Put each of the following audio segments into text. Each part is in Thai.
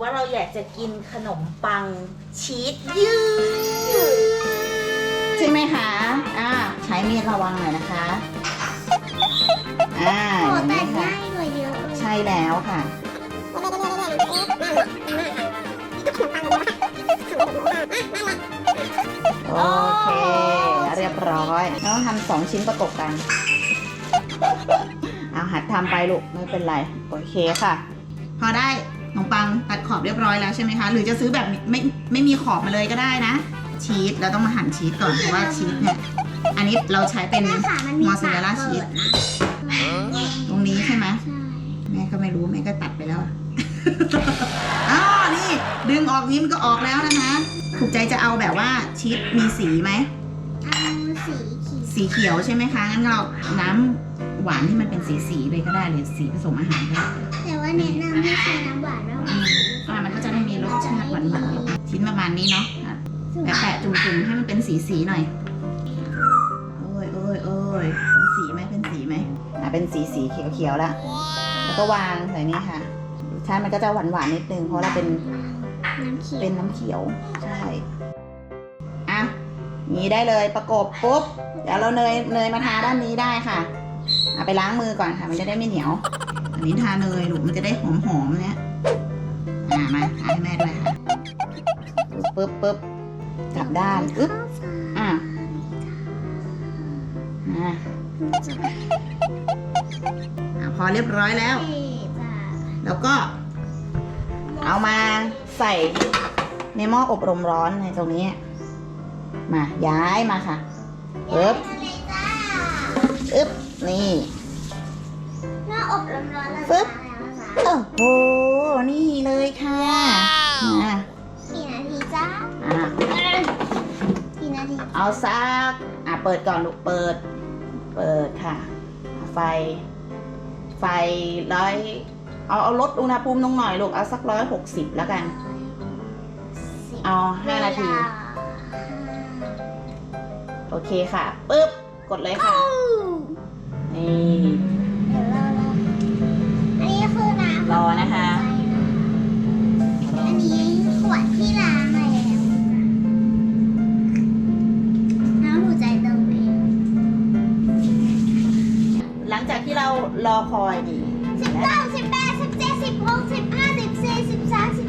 ว่าเราอยากจะกินขนมปังชีสยืดใช่ไหมคะอ่าใช้มีดระวังหน่อยนะคะอ่าโอ้เห็นไหมแต่คะง่ายกว่าเยอะเลยใช่แล้วค่ะ โอเค เรียบร้อยแล้วทำสองชิ้นประกบกันเอาหัดทำไปลูกไม่เป็นไร โอเคค่ะ พอได้ข นมปังตัดขอบเรียบร้อยแล้วใช่ไหมคะ หรือจะซื้อแบบไม่ไม่มีขอบมาเลยก็ได้นะ ชีสเราต้องมาหั่นชีสก่อนเพราะว่าชีสเนี่ย อันนี้เราใช้เป็นแม่ค่ะมันมีมอสซาเรลล่าปกชีเปิสดนะตรงนี้ใช่ไหมใช่แม่ก็ไม่รู้แม่ก็ตัดไปแล้วอะอ๋อนี่ดึงออกนี้มันก็ออกแล้วนะคะ ถูกใจจะเอาแบบว่าชีสมีสีไหมเอาสีขีดสีเขียวใช่ไหมคะงั้นเราน้ำหวานที่มันเป็นสีสีๆเลยก็ได้หรือสีผสมอาหารก็ได้แต่ ว่าแนะนำให้ใช้น้ำหวานแล้วอืมอ่ามันก็จะได้มีรสชาติหวานๆชิ้นประมาณนี้เนาะอะแปะๆจุ่มๆให้มันเป็นสีสีๆหน่อยโอ้ยโอ้ยโอ้ยเป็นสีไหมเป็นสีไหมอะเป็นสีสีๆเขียวๆแล้วแล้วก็วางใส่นี่ค่ะรสชาติมันก็จะหวานหวานๆนิดนึงเพราะเราเป็นน้ำเขียวเป็นน้ำเขียวใช่อะนี้ได้เลยประกบปุ๊บเดี๋ยวเราเนยเนยมาทาด้านนี้ได้ค่ะเอาไปล้างมือก่อนค่ะ มันจะได้ไม่เหนียว อันนี้ทาเนยลูกมันจะได้หอมหอมๆเนี่ยอ่ามาทาให้แม่ด้วยค่ะปุ๊บปุ๊บกลับด้านปึ๊บอะอะพอเรียบร้อยแล้ว แล้วก็เอามาใส่ในหม้ออบลมร้อนในตรงนี้ มาย้ายมาค่ะปึ๊บเลยจ้าอึ๊บ นี่ หน้าอบร้อนๆแล้วปึ๊บจ้าโอ้โห นี่เลยค่ะมากี่นาทีจ้าอะกี่นาทีเอาซัก อะ เปิดก่อนลูก เปิด เปิดค่ะ ไฟ ไฟร้อย เอาเอาลดอุณหภูมิลงหน่อยลูก เอาสักร้อยหกสิบแล้วกัน เอาห้านาที โอเคค่ะ ปึ๊บ กดเลยค่ะ นี่ รอนะคะ อันนี้ขวดที่ล้างมาแล้วน้ำหัวใจเติมเองหลังจากที่เรารอคอยนี่สิบเก้าสิบแปดสิบเจ็ดสิบหกสิบห้าสิบสี่สิบสามสิบ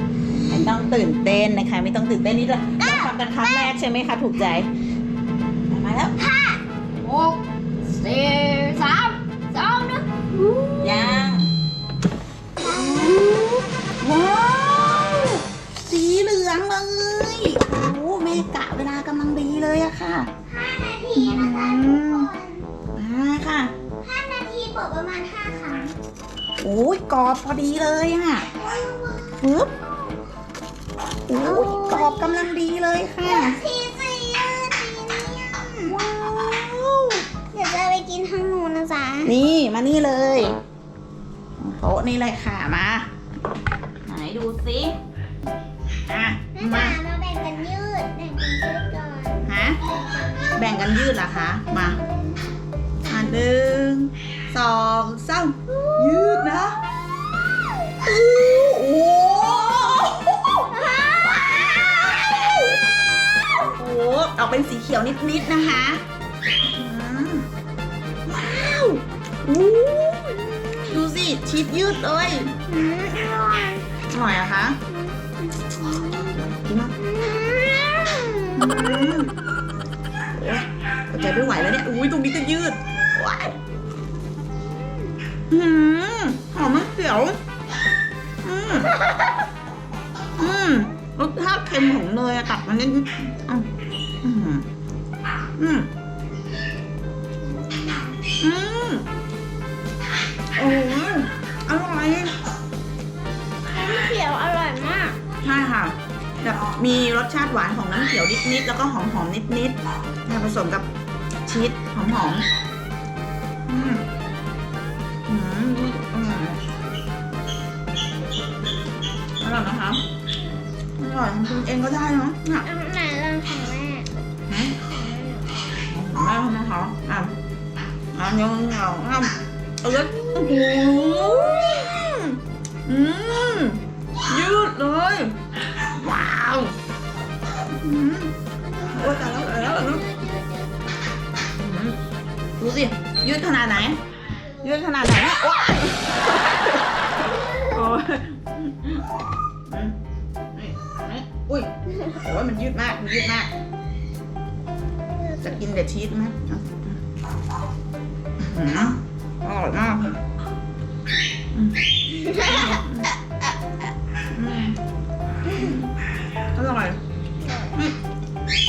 ไม่ต้องตื่นเต้นนะคะ ไม่ต้องตื่นเต้นนี่เราเราทำกันครั้งแรกใช่ไหมคะ ถูกใจ มาแล้วห้าหกสี่ ประมาณห้าครั้งโอ้ยกรอบพอดีเลยอะปึ๊บโอ้ยกรอบกำลังดีเลยค่ะทีสี่ยืดทีเนี่ยว้าวเดี๋ยวจะไปกินทางนูนะจ๊ะนี่มานี่เลยโต๊ะนี่เลยค่ะมา ไหนดูสิอะมามาแบ่งกันยืดแบ่งกันยืดก่อนฮะแบ่งกันยืดเหรอคะมาอะหนึ่ง สองสามยืดนะอู้โอ้โหออกเป็นสีเขียวนิด ๆ นะคะว้าวดูสิ ชีสยืดเลยอร่อยอร่อยอะคะกินมกอืมอืมโอ้ยใจไม่ไหวแล้วเนี่ย อุ้ยตรงนี้จะยืดว้าย อืมหอมมะเขียว อืมอืมรสชาติเค็มของเนยอะตัดมานิดอืมอืมอืมอืมโอ้ยอร่อยน้ำเขียวอร่อยมาก ใช่ค่ะแบบมีรสชาติหวานของน้ำเขียวนิดๆแล้วก็หอมๆนิดๆเนี่ยผสมกับชีสหอมๆอืม อร่อยนะคะอร่อยทำกินเองก็ได้เนาะเนี่ยอันไหนเรื่องของแม่นะของแม่ทำนะคะอะอันยังเหงาอะเออโอ้โหอืมยืดเลย ว้าวอืมโอ้ยตายแล้วตายแล้วตายแล้วอืมดูสิยืดขนาดไหน ยืดขนาดไหนเนี่ยโอ๊ยโอ้ยอืมนี่นี่ อุ้ยโอ้ยมันยืดมาก มันยืดมาก จะกินแต่ชีสไหมอาอืมอร่อยมากเลยอืมอืมอร่อย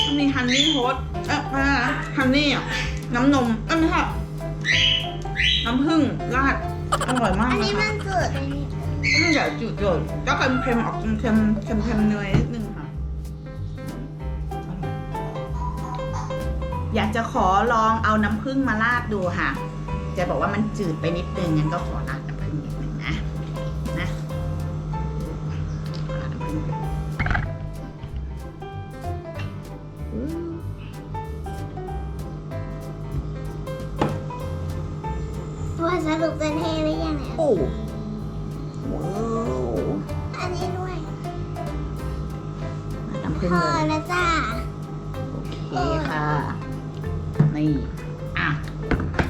มันมีฮันนี่โฮสเอ๊ะฮันนี่อะ น้ำนมเอ้ยไม่ใช่น้ำผึ้งราด อร่อยมากอันนี้มันเกิดอันนี้ อืมเดี๋ยวจืดเลยก็เค็มเค็มๆออกเค็มเค็มเค็มเค็มๆเนยนิดนึงค่ะ อยากจะขอลองเอาน้ำผึ้งมาราดดูค่ะ จะบอกว่ามันจืดไปนิดนึงงั้นก็ขอราดน้ำผึ้งนิดนึงนะนะราดน้ำผึ้งไปอืมว่าสรุปจะเทหรือยังเนี่ยโอ้ ราดน้ำผึ้งพอเลยแล้วจ้าโอเคค่ะ นี่ อะ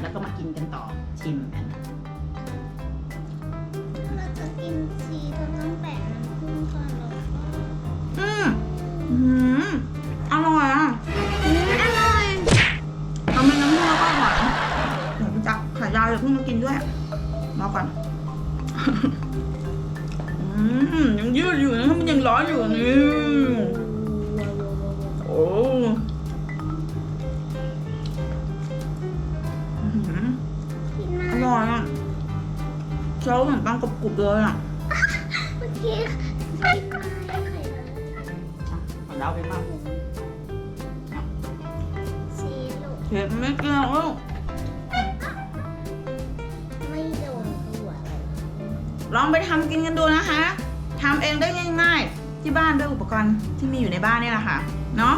แล้วก็มากินกันต่อ ชิมกัน เราจะกินชีสเราต้องแบ่งน้ำผึ้งก่อนแล้วก็อืมอืมอร่อยอะอืมอร่อยทำเป็นน้ำมันแล้วก็หวานเดี๋ยวพี่จักขายาวอย่าเพิ่งมากินด้วยรอก่อน อืมยังยืดอยู่นะมันยังร้อนอยู่นี่โอ้อื้อหือกินมาอร่อยอะเคี้ยวเหมือนปังกรุบๆเลยอะเมื่อกี้กินมาไข่เลยขอเดาไปมากชีสลูกเผ็ดไม่เกี่ยวลูกไม่โดนตัวเลยลองไปทำกินกันดูนะคะทำเองได้ง่ายๆ ที่บ้านด้วยอุปกรณ์ที่มีอยู่ในบ้านนี่แหละค่ะ เนาะ